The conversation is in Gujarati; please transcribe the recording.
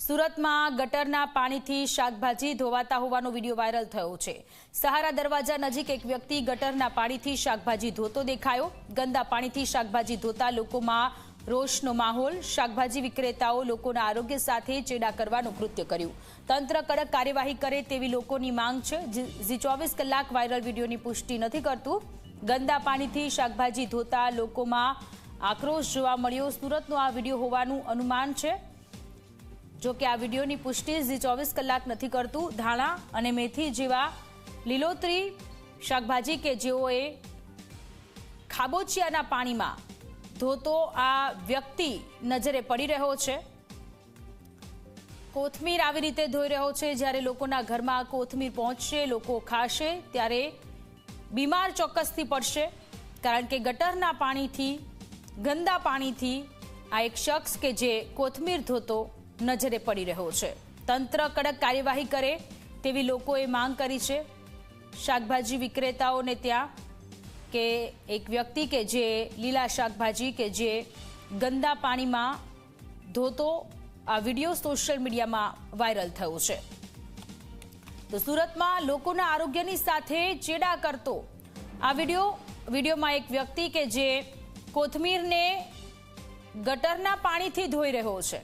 સુરતમાં ગટરના પાણીથી શાકભાજી ધોવાતા હોવાનો વીડિયો વાયરલ થયો છે. સહારા દરવાજા નજીક એક વ્યક્તિ ગટરના પાણીથી શાકભાજી ધોતો દેખાયો. ગંદા પાણીથી શાકભાજી ધોતા લોકોમાં રોષનો માહોલ. શાકભાજી વિક્રેતાઓ લોકોના આરોગ્ય સાથે ચેડા કરવાનું કૃત્ય કર્યું. તંત્ર કડક કાર્યવાહી કરે તેવી લોકોની માંગ છે. જે ચોવીસ કલાક વાયરલ વિડીયોની પુષ્ટિ નથી કરતું. ગંદા પાણીથી શાકભાજી ધોતા લોકોમાં આક્રોશ જોવા મળ્યો. સુરતનો આ વીડિયો હોવાનું અનુમાન છે. જો કે આ વિડીયોની પુષ્ટિ ઝી ચોવીસ કલાક નથી કરતું. ધાણા અને મેથી જેવા લીલોતરી શાકભાજી કે જેઓએ ખાબોચિયાના પાણીમાં ધોતો આ વ્યક્તિ નજરે પડી રહ્યો છે. કોથમીર આવી રીતે ધોઈ રહ્યો છે. જ્યારે લોકોના ઘરમાં કોથમીર પહોંચશે, લોકો ખાશે, ત્યારે બીમાર ચોક્કસથી પડશે. કારણ કે ગટરના પાણીથી, ગંદા પાણીથી આ એક શખ્સ કે જે કોથમીર ધોતો નજરે પડી રહ્યો છે. તંત્ર કડક કાર્યવાહી કરે તેવી લોકોએ માંગ કરી છે. શાકભાજી વિક્રેતાઓને ત્યાં કે એક વ્યક્તિ કે જે લીલા શાકભાજી કે જે ગંદા પાણીમાં ધોતો આ વીડિયો સોશિયલ મીડિયામાં વાયરલ થયો છે. તો સુરતમાં લોકોના આરોગ્યની સાથે ચેડા કરતો આ વીડિયો, વિડીયોમાં એક વ્યક્તિ કે જે કોથમીરને ગટરના પાણીથી ધોઈ રહ્યો છે.